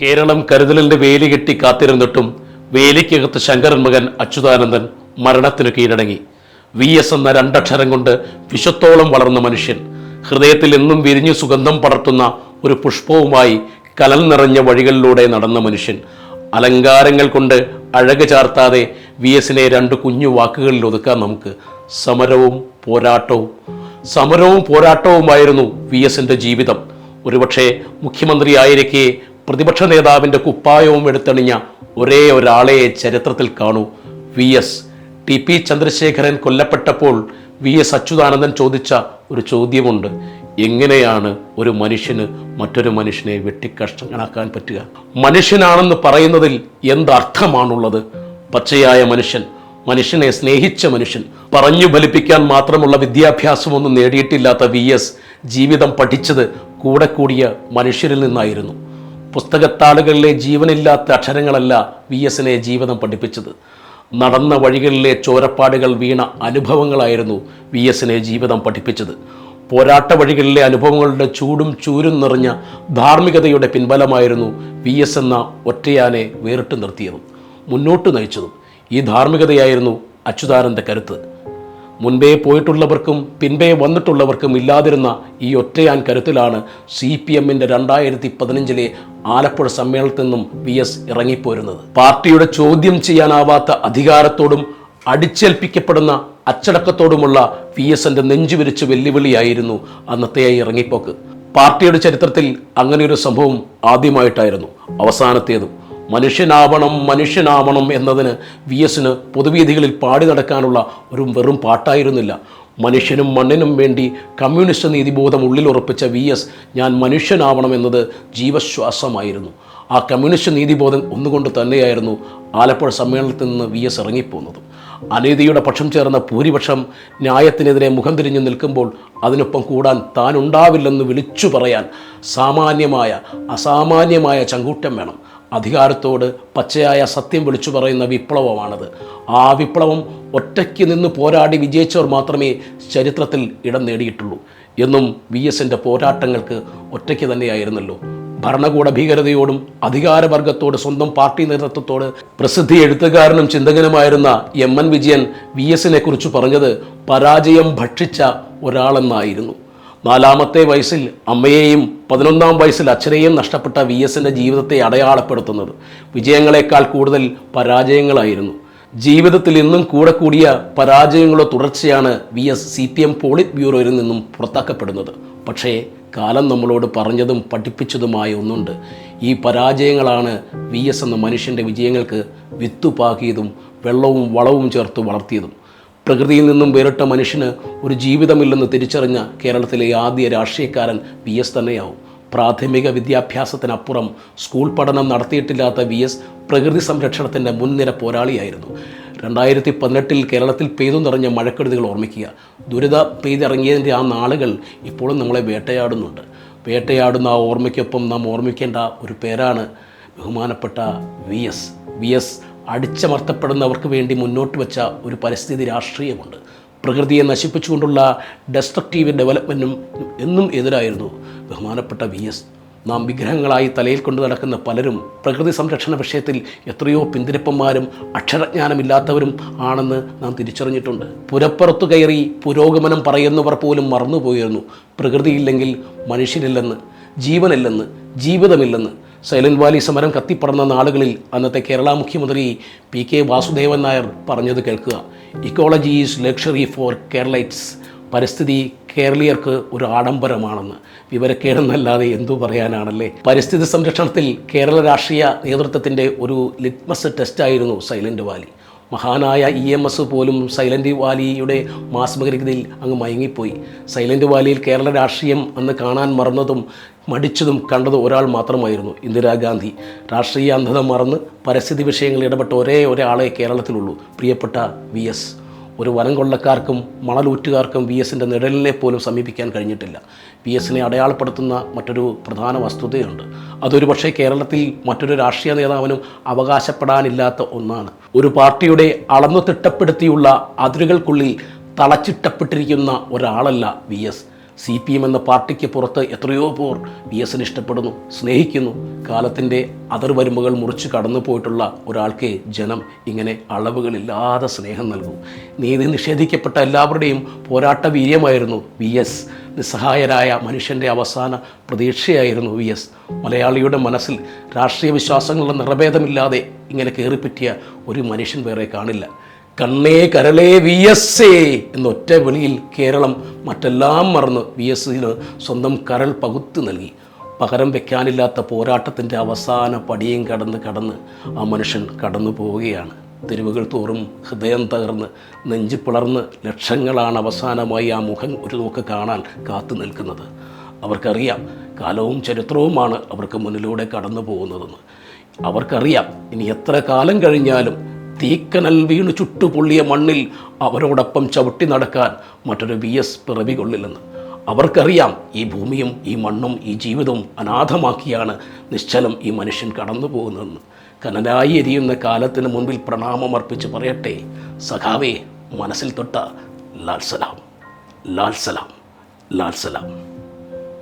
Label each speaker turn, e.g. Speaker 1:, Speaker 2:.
Speaker 1: കേരളം കരുതലിന്റെ വേലി കെട്ടി കാത്തിരുന്നിട്ടും വേലിക്കകത്ത് ശങ്കരൻ മകൻ അച്യുതാനന്ദൻ മരണത്തിനു കീഴടങ്ങി. വി എസ് എന്ന രണ്ടക്ഷരം കൊണ്ട് വിശത്തോളം വളർന്ന മനുഷ്യൻ ഹൃദയത്തിൽ എന്നും വിരിഞ്ഞു സുഗന്ധം പടർത്തുന്ന ഒരു പുഷ്പവുമായി കലൽ നിറഞ്ഞ വഴികളിലൂടെ നടന്ന മനുഷ്യൻ അലങ്കാരങ്ങൾ കൊണ്ട് അഴക് ചാർത്താതെ വി എസിനെ രണ്ട് കുഞ്ഞു വാക്കുകളിൽ ഒതുക്കാം നമുക്ക്. സമരവും പോരാട്ടവും. സമരവും പോരാട്ടവുമായിരുന്നു വി എസിന്റെ ജീവിതം. ഒരുപക്ഷെ മുഖ്യമന്ത്രിയായിരിക്കെ പ്രതിപക്ഷ നേതാവിന്റെ കുപ്പായവും എടുത്തണിഞ്ഞ ഒരേ ഒരാളെ ചരിത്രത്തിൽ കാണൂ. V S. T P Chandrasekharan കൊല്ലപ്പെട്ടപ്പോൾ V S Achuthanandan ചോദിച്ച ഒരു ചോദ്യമുണ്ട്. എങ്ങനെയാണ് ഒരു മനുഷ്യന് മറ്റൊരു മനുഷ്യനെ വെട്ടിക്കഷ്ടങ്ങളാക്കാൻ പറ്റുക? മനുഷ്യനാണെന്ന് പറയുന്നതിൽ എന്തർത്ഥമാണുള്ളത്? പച്ചയായ മനുഷ്യൻ മനുഷ്യനെ സ്നേഹിച്ച മനുഷ്യൻ പറഞ്ഞു ഫലിപ്പിക്കാൻ മാത്രമുള്ള വിദ്യാഭ്യാസമൊന്നും നേടിയിട്ടില്ലാത്ത വി എസ് ജീവിതം പഠിച്ചത് കൂടെ കൂടിയ മനുഷ്യരിൽ നിന്നായിരുന്നു. പുസ്തകത്താളുകളിലെ ജീവനില്ലാത്ത അക്ഷരങ്ങളല്ല വി എസിനെ ജീവിതം പഠിപ്പിച്ചത്. നടന്ന വഴികളിലെ ചോരപ്പാടുകൾ വീണ അനുഭവങ്ങളായിരുന്നു വി എസിനെ ജീവിതം പഠിപ്പിച്ചത്. പോരാട്ട വഴികളിലെ അനുഭവങ്ങളുടെ ചൂടും ചൂരും നിറഞ്ഞ ധാർമ്മികതയുടെ പിൻബലമായിരുന്നു വി എസ് എന്ന ഒറ്റയാനെ വേറിട്ട് നിർത്തിയതും മുന്നോട്ട് നയിച്ചതും. ഈ ധാർമ്മികതയായിരുന്നു അച്യുതാനന്ദ കരുത്ത്. മുൻപേ പോയിട്ടുള്ളവർക്കും പിൻപേ വന്നിട്ടുള്ളവർക്കും ഇല്ലാതിരുന്ന ഈ ഒറ്റയാൻ കരുത്തിലാണ് സി പി എമ്മിന്റെ രണ്ടായിരത്തി പതിനഞ്ചിലെ ആലപ്പുഴ സമ്മേളനത്തിൽ നിന്നും വി എസ് ഇറങ്ങിപ്പോരുന്നത്. പാർട്ടിയുടെ ചോദ്യം ചെയ്യാനാവാത്ത അധികാരത്തോടും അടിച്ചേൽപ്പിക്കപ്പെടുന്ന അച്ചടക്കത്തോടുമുള്ള വി എസിന്റെ നെഞ്ചുവിരിച്ച് വെല്ലുവിളിയായിരുന്നു അന്നത്തെ ഇറങ്ങിപ്പോക്ക്. പാർട്ടിയുടെ ചരിത്രത്തിൽ അങ്ങനെയൊരു സംഭവം ആദ്യമായിട്ടായിരുന്നു. അവസാനത്തേതും. മനുഷ്യനാവണം മനുഷ്യനാവണം എന്നതിന് വി എസിന് പൊതുവേദികളിൽ പാടി നടക്കാനുള്ള ഒരു വെറും പാട്ടായിരുന്നില്ല. മനുഷ്യനും മണ്ണിനും വേണ്ടി കമ്മ്യൂണിസ്റ്റ് നീതിബോധം ഉള്ളിലുറപ്പിച്ച വി എസ് ഞാൻ മനുഷ്യനാവണം എന്നത് ജീവശ്വാസമായിരുന്നു. ആ കമ്മ്യൂണിസ്റ്റ് നീതിബോധം ഒന്നുകൊണ്ട് തന്നെയായിരുന്നു ആലപ്പുഴ സമ്മേളനത്തിൽ നിന്ന് വി എസ് ഇറങ്ങിപ്പോകുന്നതും അനീതിയുടെ പക്ഷം ചേർന്ന ഭൂരിപക്ഷം ന്യായത്തിനെതിരെ മുഖം തിരിഞ്ഞു നിൽക്കുമ്പോൾ അതിനൊപ്പം കൂടാൻ താൻ ഉണ്ടാവില്ലെന്ന് വിളിച്ചു പറയാൻ സാമാന്യമായ അസാമാന്യമായ ചങ്കൂറ്റം വേണം. അധികാരത്തോട് പച്ചയായ സത്യം വിളിച്ചു പറയുന്ന വിപ്ലവമാണത്. ആ വിപ്ലവം ഒറ്റയ്ക്ക് നിന്ന് പോരാടി വിജയിച്ചവർ മാത്രമേ ചരിത്രത്തിൽ ഇടം നേടിയിട്ടുള്ളൂ. എന്നും വി എസിന്റെ പോരാട്ടങ്ങൾക്ക് ഒറ്റയ്ക്ക് തന്നെയായിരുന്നല്ലോ. ഭരണകൂട ഭീകരതയോടും അധികാരവർഗത്തോട് സ്വന്തം പാർട്ടി നേതൃത്വത്തോട് പ്രസിദ്ധി എഴുത്തുകാരനും ചിന്തകനുമായിരുന്ന എം എൻ വിജയൻ വി എസിനെ കുറിച്ച് പറഞ്ഞത് പരാജയം ഭക്ഷിച്ച ഒരാളെന്നായിരുന്നു. നാലാമത്തെ വയസ്സിൽ അമ്മയെയും പതിനൊന്നാം വയസ്സിൽ അച്ഛനെയും നഷ്ടപ്പെട്ട വി എസിന്റെ ജീവിതത്തെ അടയാളപ്പെടുത്തുന്നത് വിജയങ്ങളെക്കാൾ കൂടുതൽ പരാജയങ്ങളായിരുന്നു. ജീവിതത്തിൽ ഇന്നും കൂടെ കൂടിയ പരാജയങ്ങളോ തുടർച്ചയാണ് V S C P M polit ബ്യൂറോയിൽ നിന്നും പുറത്താക്കപ്പെടുന്നത്. പക്ഷേ കാലം നമ്മളോട് പറഞ്ഞതും പഠിപ്പിച്ചതുമായ ഒന്നുണ്ട്. ഈ പരാജയങ്ങളാണ് വി എസ് എന്ന മനുഷ്യന്റെ വിജയങ്ങൾക്ക് വിത്തുപാകിയതും വെള്ളവും വളവും ചേർത്ത് വളർത്തിയതും. പ്രകൃതിയിൽ നിന്നും വേറിട്ട മനുഷ്യന് ഒരു ജീവിതമില്ലെന്ന് തിരിച്ചറിഞ്ഞ കേരളത്തിലെ ആദ്യ രാഷ്ട്രീയക്കാരൻ വി എസ് തന്നെയാവും. പ്രാഥമിക വിദ്യാഭ്യാസത്തിനപ്പുറം സ്കൂൾ പഠനം നടത്തിയിട്ടില്ലാത്ത വി എസ് പ്രകൃതി സംരക്ഷണത്തിന്റെ മുൻനിര പോരാളിയായിരുന്നു. രണ്ടായിരത്തി പതിനെട്ടിൽ കേരളത്തിൽ പെയ്തു നിറഞ്ഞ മഴക്കെടുതികൾ ഓർമ്മിക്കുക. ദുരിത പെയ്തിറങ്ങിയതിന്റെ ആ നാളുകൾ ഇപ്പോഴും നമ്മളെ വേട്ടയാടുന്നുണ്ട്. വേട്ടയാടുന്ന ആ ഓർമ്മയ്ക്കൊപ്പം നാം ഓർമ്മിക്കേണ്ട ഒരു പേരാണ് ബഹുമാനപ്പെട്ട വി എസ്. വി എസ് അടിച്ചമർത്തപ്പെടുന്നവർക്ക് വേണ്ടി മുന്നോട്ട് വെച്ച ഒരു പരിസ്ഥിതി രാഷ്ട്രീയമുണ്ട്. പ്രകൃതിയെ നശിപ്പിച്ചുകൊണ്ടുള്ള ഡെസ്ട്രക്റ്റീവ് ഡെവലപ്മെന്റും എന്നും എതിരായിരുന്നു. ബഹുമാനപ്പെട്ട വി എസ് നാം വിഗ്രഹങ്ങളായി തലയിൽ കൊണ്ടു നടക്കുന്ന പലരും പ്രകൃതി സംരക്ഷണ വിഷയത്തിൽ എത്രയോ പിന്തിരിപ്പന്മാരും അക്ഷരജ്ഞാനമില്ലാത്തവരും ആണെന്ന് നാം തിരിച്ചറിഞ്ഞിട്ടുണ്ട്. പുരപ്പുറത്തു കയറി പുരോഗമനം പറയുന്നവർ പോലും മറന്നുപോയിരുന്നു. പ്രകൃതിയില്ലെങ്കിൽ മനുഷ്യരില്ലെന്ന് ജീവനില്ലെന്ന് ജീവിതമില്ലെന്ന് സൈലന്റ് വാലി സമരം കത്തിപ്പടർന്ന നാളുകളിൽ അന്നത്തെ കേരള മുഖ്യമന്ത്രി പി കെ വാസുദേവൻ നായർ പറഞ്ഞത് കേൾക്കുക. Ecology is luxury for Keralites. പരിസ്ഥിതി കേരളീയർക്ക് ഒരു ആഡംബരമാണെന്ന്. വിവരക്കേടെന്നല്ലാതെ എന്തു പറയാനാണല്ലേ? പരിസ്ഥിതി സംരക്ഷണത്തിൽ കേരള രാഷ്ട്രീയ നേതൃത്വത്തിന്റെ ഒരു ലിറ്റ്മസ് ടെസ്റ്റായിരുന്നു സൈലന്റ് വാലി മഹാനായ ഇ എം എസ് പോലും സൈലന്റ് വാലിയുടെ മാസ്മകരികതയിൽ അങ്ങ് മയങ്ങിപ്പോയി. സൈലന്റ് വാലിയിൽ കേരള രാഷ്ട്രീയം അന്ന് കാണാൻ മറന്നതും മടിച്ചതും കണ്ടത് ഒരാൾ മാത്രമായിരുന്നു ഇന്ദിരാഗാന്ധി. രാഷ്ട്രീയ അന്ധത മറന്ന് പരിസ്ഥിതി വിഷയങ്ങളിൽ ഇടപെട്ട ഒരേ ഒരാളെ കേരളത്തിലുള്ളൂ പ്രിയപ്പെട്ട വി എസ്. ഒരു വനം കൊള്ളക്കാർക്കും മണലൂറ്റുകാർക്കും വി എസിന്റെ നിഴലിനെ പോലും സമീപിക്കാൻ കഴിഞ്ഞിട്ടില്ല. വി എസിനെ അടയാളപ്പെടുത്തുന്ന മറ്റൊരു പ്രധാന വസ്തുതയുണ്ട്. അതൊരു പക്ഷേ കേരളത്തിൽ മറ്റൊരു രാഷ്ട്രീയ നേതാവിനും അവകാശപ്പെടാനില്ലാത്ത ഒന്നാണ്. ഒരു പാർട്ടിയുടെ അളന്നു തിട്ടപ്പെടുത്തിയുള്ള അതിരുകൾക്കുള്ളിൽ തളച്ചിട്ടപ്പെട്ടിരിക്കുന്ന ഒരാളല്ല V S. C P M എന്ന പാർട്ടിക്ക് പുറത്ത് എത്രയോ പേർ വി എസിന് ഇഷ്ടപ്പെടുന്നു സ്നേഹിക്കുന്നു. കാലത്തിന്റെ അതിർവരുമ്പുകൾ മുറിച്ച് കടന്നു പോയിട്ടുള്ള ഒരാൾക്ക് ജനം ഇങ്ങനെ അളവുകളില്ലാതെ സ്നേഹം നൽകും. നീതി നിഷേധിക്കപ്പെട്ട എല്ലാവരുടെയും പോരാട്ട വീര്യമായിരുന്നു വി എസ്. നിസ്സഹായരായ മനുഷ്യന്റെ അവസാന പ്രതീക്ഷയായിരുന്നു വി എസ്. മലയാളിയുടെ മനസ്സിൽ രാഷ്ട്രീയ വിശ്വാസങ്ങളുടെ നിറഭേദമില്ലാതെ ഇങ്ങനെ കയറിപ്പറ്റിയ ഒരു മനുഷ്യൻ വേറെ കാണില്ല. കണ്ണേ കരളേ വി എസ് എ എന്നൊറ്റ വിളിയിൽ കേരളം മറ്റെല്ലാം മറന്ന് വി എസ് സിന് സ്വന്തം കരൾ പകുത്തു നൽകി. പകരം വെക്കാനില്ലാത്ത പോരാട്ടത്തിന്റെ അവസാന പടിയും കടന്ന് കടന്ന് ആ മനുഷ്യൻ കടന്നു പോവുകയാണ് തെരുവുകൾ തോറും ഹൃദയം തകർന്ന് നെഞ്ചു പിളർന്ന് ലക്ഷങ്ങളാണ് അവസാനമായി ആ മുഖം ഒരു നോക്ക് കാണാൻ കാത്തു നിൽക്കുന്നത്. അവർക്കറിയാം കാലവും ചരിത്രവുമാണ് അവർക്ക് മുന്നിലൂടെ കടന്നു പോകുന്നതെന്ന്. അവർക്കറിയാം ഇനി എത്ര കാലം കഴിഞ്ഞാലും തീക്കനൽ വീണു ചുട്ടുപൊള്ളിയ മണ്ണിൽ അവരോടൊപ്പം ചവിട്ടി നടക്കാൻ മറ്റൊരു വി എസ് പിറവി കൊള്ളില്ലെന്ന് അവർക്കറിയാം ഈ ഭൂമിയും ഈ മണ്ണും ഈ ജീവിതവും അനാഥമാക്കിയാണ് നിശ്ചലം ഈ മനുഷ്യൻ കടന്നു പോകുന്നതെന്ന് കനലായി എരിയുന്ന കാലത്തിന് മുൻപിൽ പ്രണാമം അർപ്പിച്ച് പറയട്ടെ സഖാവേ മനസ്സിൽ തൊട്ട ലാൽസലാം ലാൽസലാം ലാൽസലാം ലാൽ സലാം.